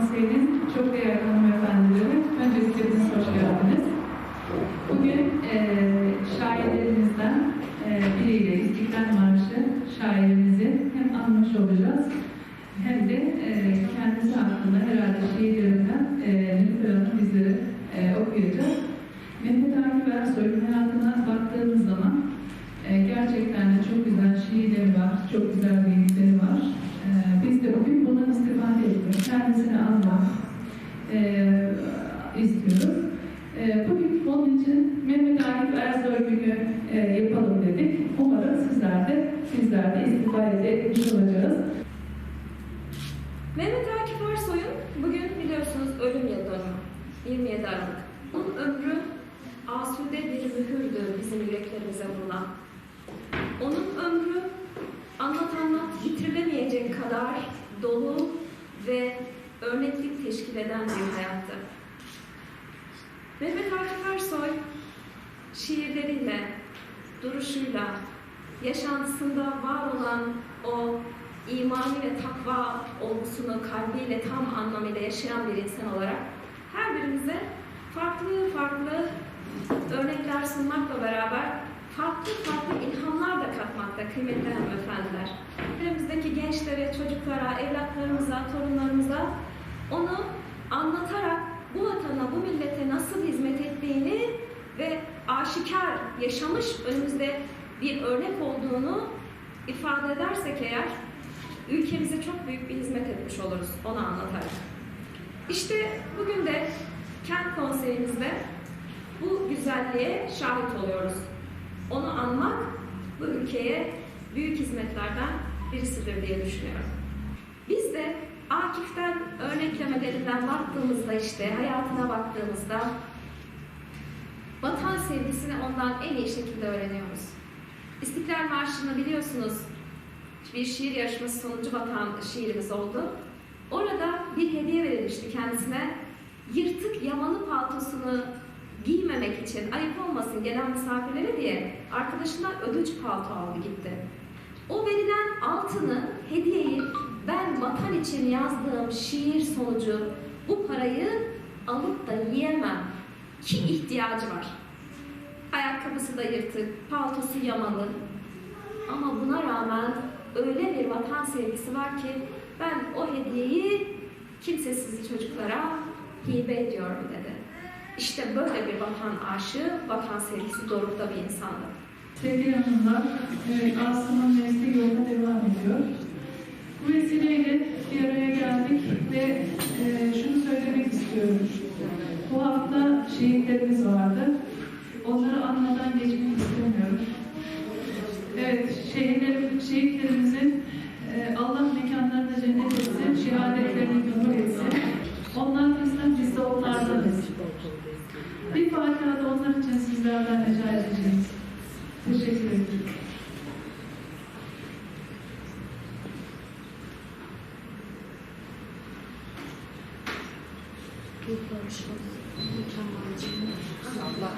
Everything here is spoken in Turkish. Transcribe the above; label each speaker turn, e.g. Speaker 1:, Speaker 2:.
Speaker 1: Konseyi'nin çok değerli hanımefendileri, öncelikle hepiniz hoş geldiniz. Bugün eee şairlerimizden eee biriyle İstiklal Marşı şairimizi hem anmış olacağız hem de eee kendisi hakkında herhalde şiirlerinden eee Nilüfer Hanım bizlere eee okuyacak. Mehmet Akif Ersoy'un hayatına baktığımız zaman eee, gerçekten de çok güzel şiirleri var, çok güzel beyitleri var. Eee, biz de bugün bundan istifade ediyoruz. Kendisini anmak eee, istiyoruz. Eee, bugün onun için Mehmet Akif Ersoy günü eee, yapalım dedik. Umarım sizler de, sizler de istifade etmiş olacağız.
Speaker 2: Mehmet Akif Ersoy'un bugün biliyorsunuz ölüm yıl dönümü. 27 Aralık. Onun ömrü asude bir mühürdü bizim yüreklerimize vurulan. Onun ömrü anlat anlat bitirilemeyecek kadar dolu ve örneklik teşkil eden bir hayattı. Mehmet Akif Ersoy şiirleriyle, duruşuyla, yaşantısında var olan o imani ve takva olgusunu kalbiyle tam anlamıyla yaşayan bir insan olarak her birimize farklı farklı örnekler sunmakla beraber farklı farklı ilhamlar da katmakta kıymetli hanımefendiler. Ülkemizdeki gençlere, çocuklara, evlatlarımıza, torunlarımıza onu anlatarak bu vatana, bu millete nasıl hizmet ettiğini ve aşikar yaşamış önümüzde bir örnek olduğunu ifade edersek eğer ülkemize çok büyük bir hizmet etmiş oluruz onu anlatarak. İşte bugün de kent konseyimizde bu güzelliğe şahit oluyoruz. Onu anmak bu ülkeye büyük hizmetlerden birisidir diye düşünüyorum. Biz de Akif'ten örneklemelerinden baktığımızda işte hayatına baktığımızda vatan sevgisini ondan en iyi şekilde öğreniyoruz. İstiklal Marşı'nı biliyorsunuz bir şiir yarışması sonucu vatan şiirimiz oldu. Orada bir hediye verilmişti kendisine. Yırtık yamalı paltosunu giymemek için ayıp olmasın gelen misafirlere diye arkadaşından ödünç palto aldı gitti. O verilen altını, hediyeyi ben vatan için yazdığım şiir sonucu bu parayı alıp da yiyemem ki ihtiyacı var. Ayakkabısı da yırtık, paltosu yamalı. Ama buna rağmen öyle bir vatan sevgisi var ki ben o hediyeyi kimsesiz çocuklara hibe ediyorum dedi. İşte böyle bir vatan aşığı, vatan sevgisi dorukta bir insandı.
Speaker 1: Sevgili hanımlar, evet, Asım'ın mesleği yoluna devam ediyor. Bu vesileyle bir araya geldik ve e, şunu söylemek istiyorum. Bu hafta şehitlerimiz vardı. Evet, şehitlerim, şehitlerimizin e, Allah mekanlarını cennet etsin, şehadetlerini kabul etsin. Onlar bizden, biz de onlardanız. Bir Fatiha da onlar için sizlerden rica edeceğiz. Teşekkür ederim.
Speaker 3: Allah